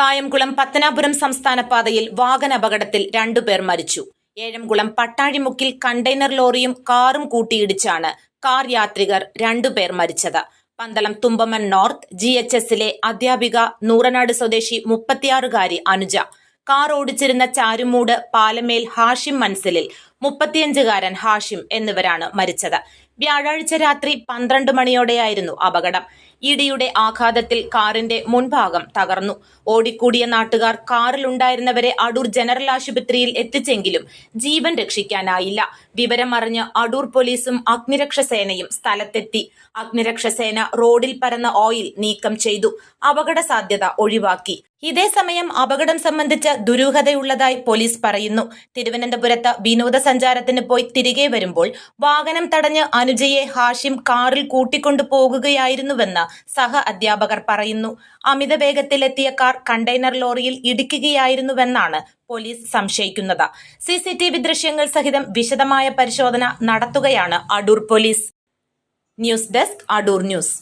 കായംകുളം പത്തനാപുരം സംസ്ഥാന പാതയിൽ വാഹനാപകടത്തിൽ രണ്ടുപേർ മരിച്ചു. ഏഴംകുളം പട്ടാഴിമുക്കിൽ കണ്ടെയ്നർ ലോറിയും കാറും കൂട്ടിയിടിച്ചാണ് കാർ യാത്രികർ രണ്ടുപേർ മരിച്ചത്. Pandalam Thumpamon north G H എസിലെ അധ്യാപിക നൂറനാട് സ്വദേശി മുപ്പത്തിയാറുകാരി അനുജ. കാർ ഓടിച്ചിരുന്ന ചാരുമൂട് പാലമേൽ ഹാഷിം മൻസിലിൽ മുപ്പത്തിയഞ്ചുകാരൻ ഹാഷിം എന്നിവരാണ് മരിച്ചത്. വ്യാഴാഴ്ച രാത്രി പന്ത്രണ്ട് മണിയോടെയായിരുന്നു അപകടം. ഇടിയുടെ ആഘാതത്തിൽ കാറിന്റെ മുൻഭാഗം തകർന്നു. ഓടിക്കൂടിയ നാട്ടുകാർ കാറിലുണ്ടായിരുന്നവരെ അടൂർ ജനറൽ ആശുപത്രിയിൽ എത്തിച്ചെങ്കിലും ജീവൻ രക്ഷിക്കാനായില്ല. വിവരമറിഞ്ഞ് അടൂർ പോലീസും അഗ്നിരക്ഷാസേനയും സ്ഥലത്തെത്തി. അഗ്നിരക്ഷാസേന റോഡിൽ പരന്ന ഓയിൽ നീക്കം ചെയ്തു. അപകട സാധ്യത ഒഴിവാക്കി. ഇതേസമയം അപകടം സംബന്ധിച്ച ദുരൂഹതയുള്ളതായി പോലീസ് പറയുന്നു. തിരുവനന്തപുരത്ത് വിനോദസഞ്ചാരത്തിന് പോയി തിരികെ വരുമ്പോൾ വാഹനം തടഞ്ഞ് അനുജയെ ഹാഷിം കാറിൽ കൂട്ടിക്കൊണ്ടു പോകുകയായിരുന്നുവെന്ന് സഹ അധ്യാപകർ പറയുന്നു. അമിത വേഗത്തിലെത്തിയ കാർ കണ്ടെയ്നർ ലോറിയിൽ ഇടിക്കുകയായിരുന്നുവെന്നാണ് പോലീസ് സംശയിക്കുന്നത്. സി സി ടി വി ദൃശ്യങ്ങൾ സഹിതം വിശദമായ പരിശോധന നടത്തുകയാണ് Adoor police. News desk Adoor news.